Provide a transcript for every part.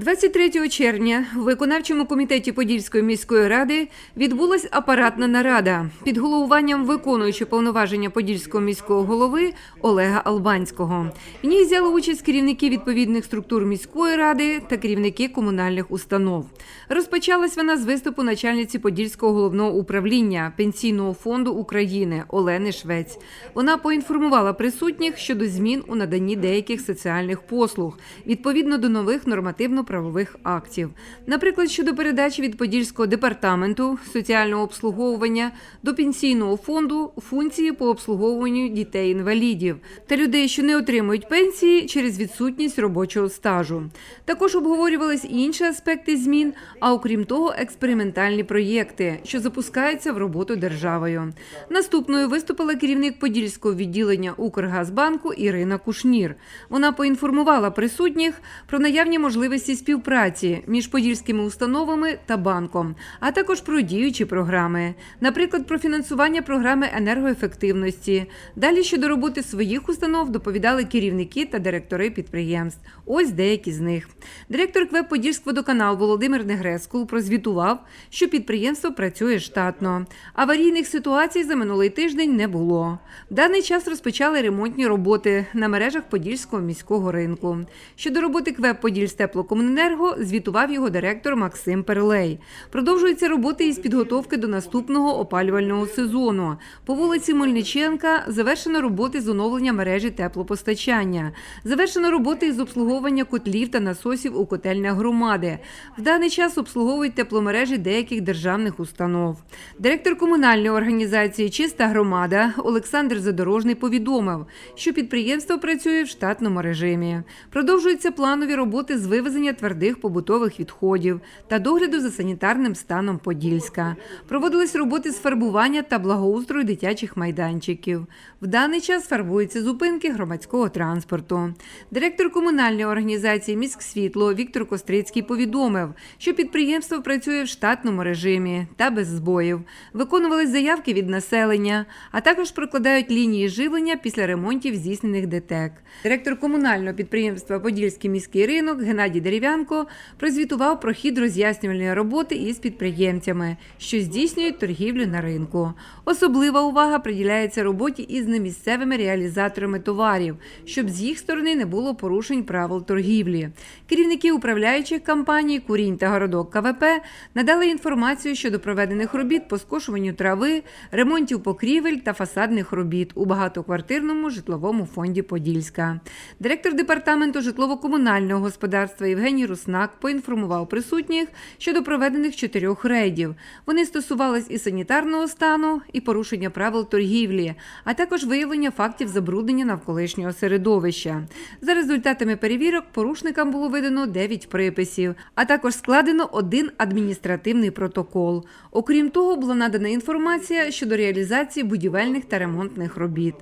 23 червня в виконавчому комітеті Подільської міської ради відбулась апаратна нарада під головуванням виконуючого повноваження Подільського міського голови Олега Албанського. В ній взяли участь керівники відповідних структур міської ради та керівники комунальних установ. Розпочалась вона з виступу начальниці Подільського головного управління Пенсійного фонду України Олени Швець. Вона поінформувала присутніх щодо змін у наданні деяких соціальних послуг відповідно до нових нормативно-правових актів. Наприклад, щодо передачі від Подільського департаменту соціального обслуговування до пенсійного фонду функції по обслуговуванню дітей-інвалідів та людей, що не отримують пенсії через відсутність робочого стажу. Також обговорювались інші аспекти змін, а окрім того, експериментальні проєкти, що запускаються в роботу державою. Наступною виступила керівник Подільського відділення Укргазбанку Ірина Кушнір. Вона поінформувала присутніх про наявні можливості співпраці між подільськими установами та банком, а також про діючі програми, наприклад, про фінансування програми енергоефективності. Далі щодо роботи своїх установ доповідали керівники та директори підприємств. Ось деякі з них. Директор КВЕП Подільськводоканал Володимир Негрескул прозвітував, що підприємство працює штатно. Аварійних ситуацій за минулий тиждень не було. В даний час розпочали ремонтні роботи на мережах Подільського міського ринку. Щодо роботи КВЕП Подільстеплокомуненерго звітував його директор Максим Перлей. Продовжуються роботи із підготовки до наступного опалювального сезону. По вулиці Мельниченка завершено роботи з оновлення мережі теплопостачання. Завершено роботи із обслуговування котлів та насосів у котельнях громади. В даний час обслуговують тепломережі деяких державних установ. Директор комунальної організації Чиста громада Олександр Задорожний повідомив, що підприємство працює в штатному режимі. Продовжуються планові роботи з вивезення твердих побутових відходів та догляду за санітарним станом Подільська. Проводились роботи з фарбування та благоустрою дитячих майданчиків. В даний час фарбуються зупинки громадського транспорту. Директор комунальної організації «Міськсвітло» Віктор Кострицький повідомив, що підприємство працює в штатному режимі та без збоїв. Виконувались заявки від населення, а також прокладають лінії живлення після ремонтів здійснених ДТЕК. Директор комунального підприємства Подільський міський ринок Геннадій Дерев'янко прозвітував про хід роз'яснювальної роботи із підприємцями, що здійснюють торгівлю на ринку. Особлива увага приділяється роботі із немісцевими реалізаторами товарів, щоб з їх сторони не було порушень правил торгівлі. Керівники управляючих компаній Курінь та городок КВП надали інформацію щодо проведених робіт по скошуванню трави, ремонтів покрівель та фасадних робіт у багатоквартирному житловому фонді Подільська. Директор департаменту житлово-комунального господарства Євгеній Руснак поінформував присутніх щодо проведених чотирьох рейдів. Вони стосувались і санітарного стану, і порушення правил торгівлі, а також виявлення фактів забруднення навколишнього середовища. За результатами перевірок порушникам було видано 9 приписів, а також складено один адміністративний протокол. Окрім того, була надана інформація щодо реалізації будівельних та ремонтних робіт.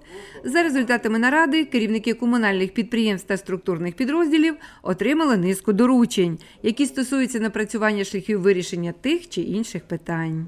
За результатами наради керівники комунальних підприємств та структурних підрозділів отримали низку доручень, які стосуються напрацювання шляхів вирішення тих чи інших питань.